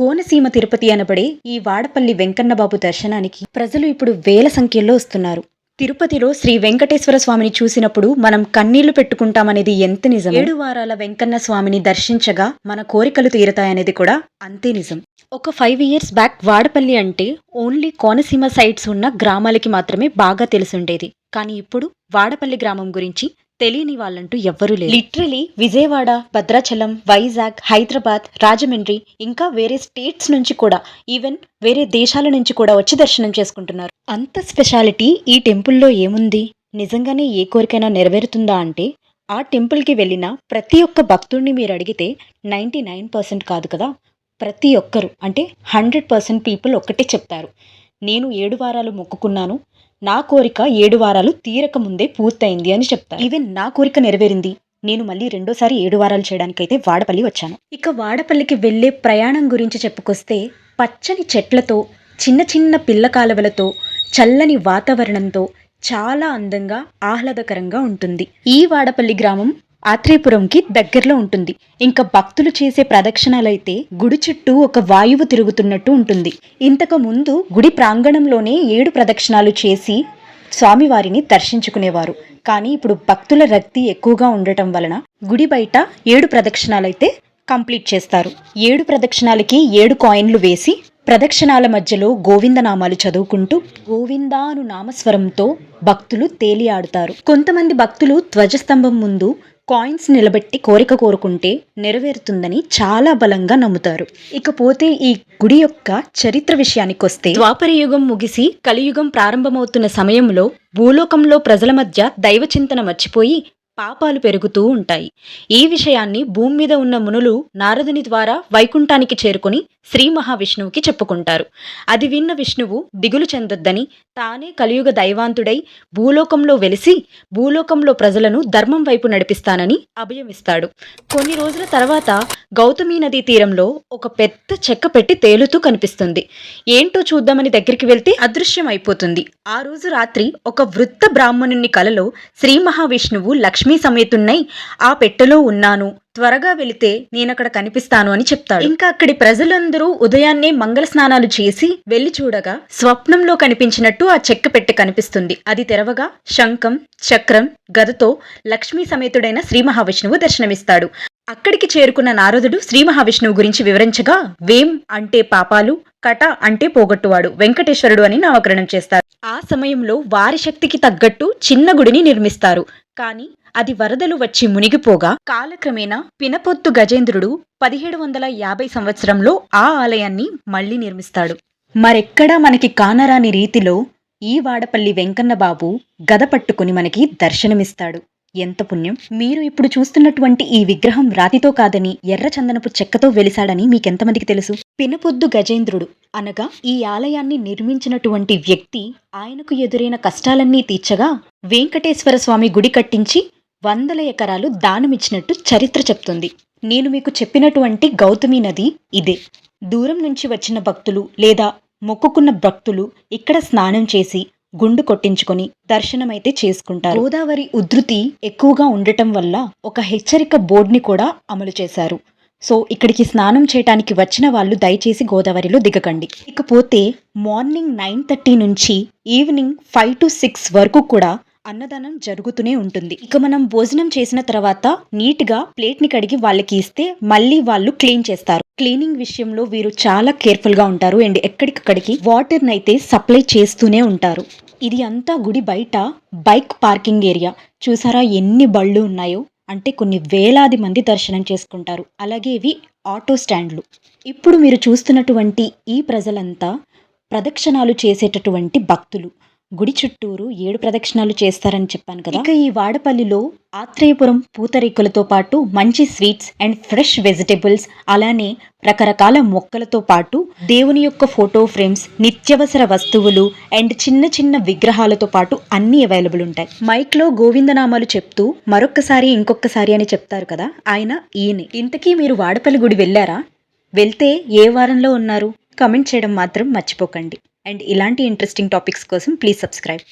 కోనసీమ తిరుపతి అనబడే ఈ వాడపల్లి వెంకన్నబాబు దర్శనానికి ప్రజలు ఇప్పుడు వేల సంఖ్యలో వస్తున్నారు. తిరుపతిలో శ్రీ వెంకటేశ్వర స్వామిని చూసినప్పుడు మనం కన్నీళ్ళు పెట్టుకుంటామనేది ఎంత నిజం ఏడు వారాల వెంకన్న స్వామిని దర్శించగా మన కోరికలు తీరతాయనేది కూడా అంతే నిజం. ఒక ఫైవ్ ఇయర్స్ బ్యాక్ వాడపల్లి అంటే ఓన్లీ కోనసీమ సైట్స్ ఉన్న గ్రామాలకి మాత్రమే బాగా తెలుసుండేది. కానీ ఇప్పుడు వాడపల్లి గ్రామం గురించి తెలియని వాళ్ళంటూ ఎవ్వరూ లేరు. లిటరలీ విజయవాడ భద్రాచలం వైజాగ్ హైదరాబాద్ రాజమండ్రి ఇంకా వేరే స్టేట్స్ నుంచి కూడా ఈవెన్ వేరే దేశాల నుంచి కూడా వచ్చి దర్శనం చేసుకుంటున్నారు. అంత స్పెషాలిటీ ఈ టెంపుల్లో ఏముంది? నిజంగానే ఏ కోరికైనా నెరవేరుతుందా అంటే ఆ టెంపుల్కి వెళ్ళిన ప్రతి ఒక్క భక్తుడిని మీరు అడిగితే నైంటీ నైన్ పర్సెంట్ కాదు కదా? ప్రతి ఒక్కరు అంటే హండ్రెడ్ పర్సెంట్ పీపుల్ ఒక్కటే చెప్తారు. నేను ఏడు వారాలు మొక్కుకున్నాను. నా కోరిక ఏడు వారాలు తీరక ముందే పూర్తయింది అని చెప్తారు. ఈవెన్ నా కోరిక నెరవేరింది. నేను మళ్ళీ రెండోసారి ఏడు వారాలు చేయడానికైతే వాడపల్లి వచ్చాను. ఇక వాడపల్లికి వెళ్ళే ప్రయాణం గురించి చెప్పుకొస్తే పచ్చని చెట్లతో చిన్న చిన్న పిల్ల కాలువలతో చల్లని వాతావరణంతో చాలా అందంగా ఆహ్లాదకరంగా ఉంటుంది. ఈ వాడపల్లి గ్రామం ఆత్రేయపురంకి దగ్గరలో ఉంటుంది. ఇంకా భక్తులు చేసే ప్రదక్షిణలైతే గుడి చుట్టూ ఒక వాయువు తిరుగుతున్నట్టు ఉంటుంది. ఇంతకు ముందు గుడి ప్రాంగణంలోనే ఏడు ప్రదక్షిణాలు చేసి స్వామివారిని దర్శించుకునేవారు. కానీ ఇప్పుడు భక్తుల రద్దీ ఎక్కువగా ఉండటం వలన గుడి బయట ఏడు ప్రదక్షిణాలైతే కంప్లీట్ చేస్తారు. ఏడు ప్రదక్షిణాలకి ఏడు కాయిన్లు వేసి ప్రదక్షిణాల మధ్యలో గోవిందనామాలు చదువుకుంటూ గోవిందాను నామస్వరంతో భక్తులు తేలియాడుతారు. కొంతమంది భక్తులు ధ్వజస్తంభం ముందు కాయిన్స్ నిలబెట్టి కోరిక కోరుకుంటే నెరవేరుతుందని చాలా బలంగా నమ్ముతారు. ఇకపోతే ఈ గుడి యొక్క చరిత్ర విషయానికి వస్తే ద్వాపరయుగం ముగిసి కలియుగం ప్రారంభమవుతున్న సమయంలో భూలోకంలో ప్రజల మధ్య దైవ చింతన మర్చిపోయి పాపాలు పెరుగుతూ ఉంటాయి. ఈ విషయాన్ని భూమి మీద ఉన్న మునులు నారదుని ద్వారా వైకుంఠానికి చేరుకుని శ్రీ మహావిష్ణువుకి చెప్పుకుంటారు. అది విన్న విష్ణువు దిగులు చెందొద్దని తానే కలియుగ దైవాంతుడై భూలోకంలో వెలిసి భూలోకంలో ప్రజలను ధర్మం వైపు నడిపిస్తానని అభయమిస్తాడు. కొన్ని రోజుల తర్వాత గౌతమి నదీ తీరంలో ఒక పెద్ద చెక్క పెట్టి తేలుతూ కనిపిస్తుంది. ఏంటో చూద్దామని దగ్గరికి వెళ్తే అదృశ్యం అయిపోతుంది ఆ రోజు రాత్రి ఒక వృత్త బ్రాహ్మణుని కలలో శ్రీ మహావిష్ణువు లక్ష్మీ సమేతున్నై ఆ పెట్టెలో ఉన్నాను. త్వరగా వెళితే నేనక్కడ కనిపిస్తాను అని చెప్తాడు. ఇంకా అక్కడి ప్రజలందరూ ఉదయాన్నే మంగళ స్నానాలు చేసి వెళ్ళి చూడగా స్వప్నంలో కనిపించినట్టు ఆ చెక్క పెట్టె కనిపిస్తుంది. అది తెరవగా శంఖం చక్రం గదతో లక్ష్మీ సమేతుడైన శ్రీ మహావిష్ణువు దర్శనమిస్తాడు. అక్కడికి చేరుకున్న నారదుడు శ్రీ మహావిష్ణువు గురించి వివరించగా వేం అంటే పాపాలు కట అంటే పోగొట్టువాడు వెంకటేశ్వరుడు అని నామకరణం చేస్తారు. ఆ సమయంలో వారి శక్తికి తగ్గట్టు చిన్న గుడిని నిర్మిస్తారు. కానీ అది వరదలు వచ్చి మునిగిపోగా కాలక్రమేణా పినపొత్తు గజేంద్రుడు పదిహేడు వందల యాభై సంవత్సరంలో ఆ ఆలయాన్ని మళ్ళీ నిర్మిస్తాడు. మరెక్కడా మనకి కానరాని రీతిలో ఈ వాడపల్లి వెంకన్న బాబు గద పట్టుకుని మనకి దర్శనమిస్తాడు. ఎంత పుణ్యం! మీరు ఇప్పుడు చూస్తున్నటువంటి ఈ విగ్రహం రాతితో కాదని ఎర్ర చందనపు చెక్కతో వెలిసాడని మీకెంతమందికి తెలుసు? పినపొద్దు గజేంద్రుడు అనగా ఈ ఆలయాన్ని నిర్మించినటువంటి వ్యక్తి ఆయనకు ఎదురైన కష్టాలన్నీ తీర్చగా వెంకటేశ్వర స్వామి గుడి కట్టించి వందల ఎకరాలు దానమిచ్చినట్టు చరిత్ర చెప్తుంది. నేను మీకు చెప్పినటువంటి గౌతమి నది ఇదే. దూరం నుంచి వచ్చిన భక్తులు లేదా మొక్కుకున్న భక్తులు ఇక్కడ స్నానం చేసి గుండు కొట్టించుకొని దర్శనమైతే చేసుకుంటారు. గోదావరి ఉధృతి ఎక్కువగా ఉండటం వల్ల ఒక హెచ్చరిక బోర్డుని కూడా అమలు చేశారు. సో ఇక్కడికి స్నానం చేయడానికి వచ్చిన వాళ్ళు దయచేసి గోదావరిలో దిగకండి. ఇకపోతే మార్నింగ్ నైన్ థర్టీ నుంచి ఈవినింగ్ ఫైవ్ టు సిక్స్ వరకు కూడా అన్నదానం జరుగుతూనే ఉంటుంది. ఇక మనం భోజనం చేసిన తర్వాత నీట్గా ప్లేట్ని కడిగి వాళ్ళకి ఇస్తే మళ్ళీ వాళ్ళు క్లీన్ చేస్తారు. క్లీనింగ్ విషయంలో వీరు చాలా కేర్ఫుల్గా ఉంటారు. అండ్ ఎక్కడికక్కడికి వాటర్ నైతే సప్లై చేస్తూనే ఉంటారు. ఇది అంతా గుడి బయట బైక్ పార్కింగ్ ఏరియా. చూసారా ఎన్ని బళ్ళు ఉన్నాయో? అంటే కొన్ని వేలాది మంది దర్శనం చేసుకుంటారు. అలాగే ఇవి ఆటో స్టాండ్లు. ఇప్పుడు మీరు చూస్తున్నటువంటి ఈ ప్రజలంతా ప్రదక్షిణాలు చేసేటటువంటి భక్తులు. గుడి చుట్టూరు ఏడు ప్రదక్షిణాలు చేస్తారని చెప్పాను కదా. ఇక ఈ వాడపల్లిలో ఆత్రేయపురం పూతరేకులతో పాటు మంచి స్వీట్స్ అండ్ ఫ్రెష్ వెజిటేబుల్స్ అలానే రకరకాల మొక్కలతో పాటు దేవుని యొక్క ఫోటో ఫ్రేమ్స్ నిత్యవసర వస్తువులు అండ్ చిన్న చిన్న విగ్రహాలతో పాటు అన్ని అవైలబుల్ ఉంటాయి. మైక్లో గోవిందనామాలు చెప్తూ మరొక్కసారి ఇంకొకసారి అని చెప్తారు కదా ఆయన ఈయనే. ఇంతకీ మీరు వాడపల్లి గుడి వెళ్ళారా? వెళ్తే ఏ వారంలో ఉన్నారు? కమెంట్ చేయడం మాత్రం మర్చిపోకండి. అండ్ ఇలాంటి ఇంట్రెస్టింగ్ టాపిక్స్ కోసం ప్లీజ్ సబ్స్క్రైబ్